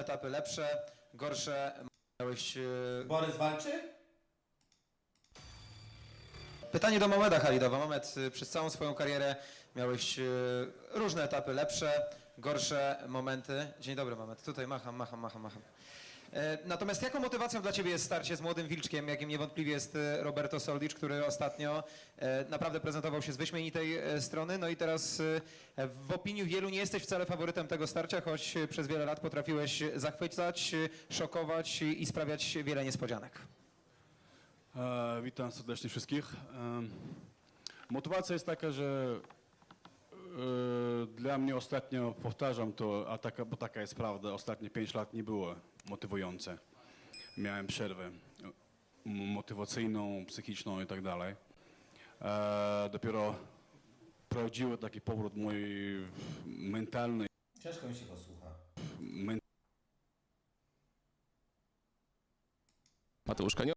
etapy lepsze, gorsze. Miałeś e, Borys walczy? Pytanie do Mameda Halidowa. Mamed, y, przez całą swoją karierę miałeś y, różne etapy, lepsze, gorsze momenty. Dzień dobry, Mamed. Tutaj macham, macham, macham, macham. E, Natomiast jaką motywacją dla Ciebie jest starcie z młodym Wilczkiem, jakim niewątpliwie jest y, Roberto Soldic, który ostatnio e, naprawdę prezentował się z wyśmienitej e, strony, no i teraz w opinii wielu nie jesteś wcale faworytem tego starcia, choć przez wiele lat potrafiłeś zachwycać, szokować i sprawiać wiele niespodzianek. E, witam serdecznie wszystkich. E, motywacja jest taka, że e, dla mnie ostatnio, powtarzam to, a taka, bo taka jest prawda, ostatnie 5 lat nie było motywujące. Miałem przerwę motywacyjną, psychiczną i tak dalej. E, dopiero prawdziwy taki powrót mój mentalny, Ciężko mi się go słucha. men- Mateusz Kanio.